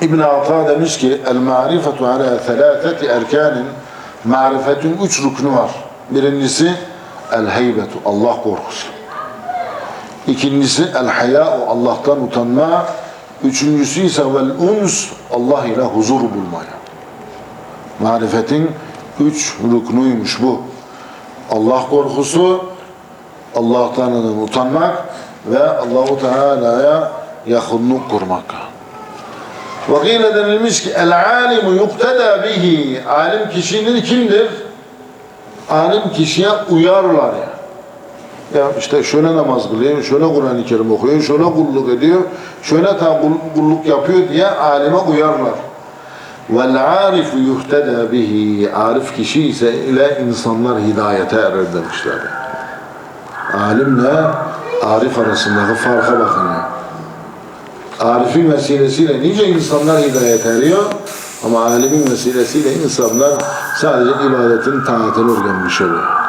İbn Ata demiş ki el marifetu ala selaseti erkanin marifetin üç rüknü var. Birincisi el heybetu Allah korkusu. İkincisi el haya'u Allah'tan utanma. Üçüncüsü ise vel uns Allah ile huzur bulmaya. Marifetin üç rüknüymüş bu. Allah korkusu, Allah'tan utanmak ve Allahu Teala'ya yakınlık kurmak. Vakile denilmiş ki el alimu yukteda bihi. Alim kişinin kimdir? Alim kişiye uyarlar ya. Ya işte şöyle namaz kılıyor, şöyle Kur'an-ı Kerim okuyor, şöyle kulluk ediyor, şöyle tam kulluk yapıyor diye alime uyarlar. Arifu yuhteda bihi. Arif kişi ise ile insanlar hidayete erer demişler. Alimle arif arasındaki farka bakın. Arif'in vesilesiyle nice insanlar hidayet eriyor ama alimin vesilesiyle insanlar sadece ibadetin taatını öğrenmiş oluyor.